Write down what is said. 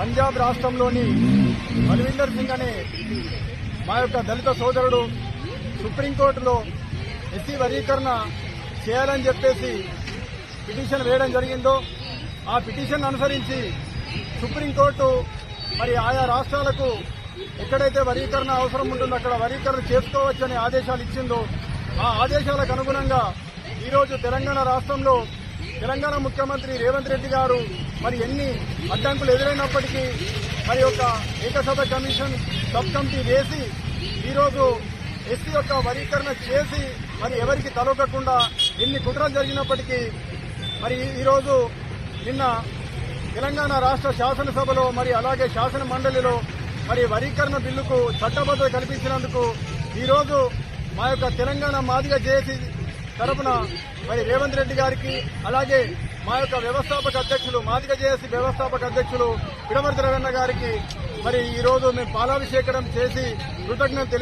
పంజాబ్ రాష్ట్రంలోని బల్వీందర్ సింగ్ అనే మా యొక్క దళిత సోదరుడు సుప్రీంకోర్టులో ఎస్సీ వర్గీకరణ చేయాలని చెప్పేసి పిటిషన్ వేయడం జరిగిందో ఆ పిటిషన్ అనుసరించి సుప్రీంకోర్టు మరి ఆయా రాష్ట్రాలకు ఎక్కడైతే వర్గీకరణ అవసరం ఉంటుందో అక్కడ వర్గీకరణ చేసుకోవచ్చని ఆదేశాలు ఇచ్చిందో ఆ ఆదేశాలకు అనుగుణంగా ఈరోజు తెలంగాణ రాష్ట్రంలో తెలంగాణ ముఖ్యమంత్రి రేవంత్ రెడ్డి గారు మరి ఎన్ని అడ్డంకులు ఎదురైనప్పటికీ మరి యొక్క ఏకసభ కమిషన్ సబ్ కమిటీ వేసి ఈరోజు ఎస్సీ యొక్క వర్గీకరణ చేసి మరి ఎవరికి తలొక్కకుండా ఎన్ని కుట్రలు జరిగినప్పటికీ మరి ఈరోజు నిన్న తెలంగాణ రాష్ట్ర శాసనసభలో మరి అలాగే శాసన మండలిలో మరి వరీకరణ బిల్లుకు చట్టబద్ధత కల్పించినందుకు ఈరోజు మా యొక్క తెలంగాణ మాదిగా చేసి తరపున మరి రేవంత్ రెడ్డి గారికి అలాగే మా యొక్క వ్యవస్థాపక అధ్యక్షులు మాదిక జేఏసీ వ్యవస్థాపక అధ్యక్షులు పిడమర్తి రవీణ గారికి మరి ఈ రోజు మేము పాలాభిషేకం చేసి కృతజ్ఞత తెలియ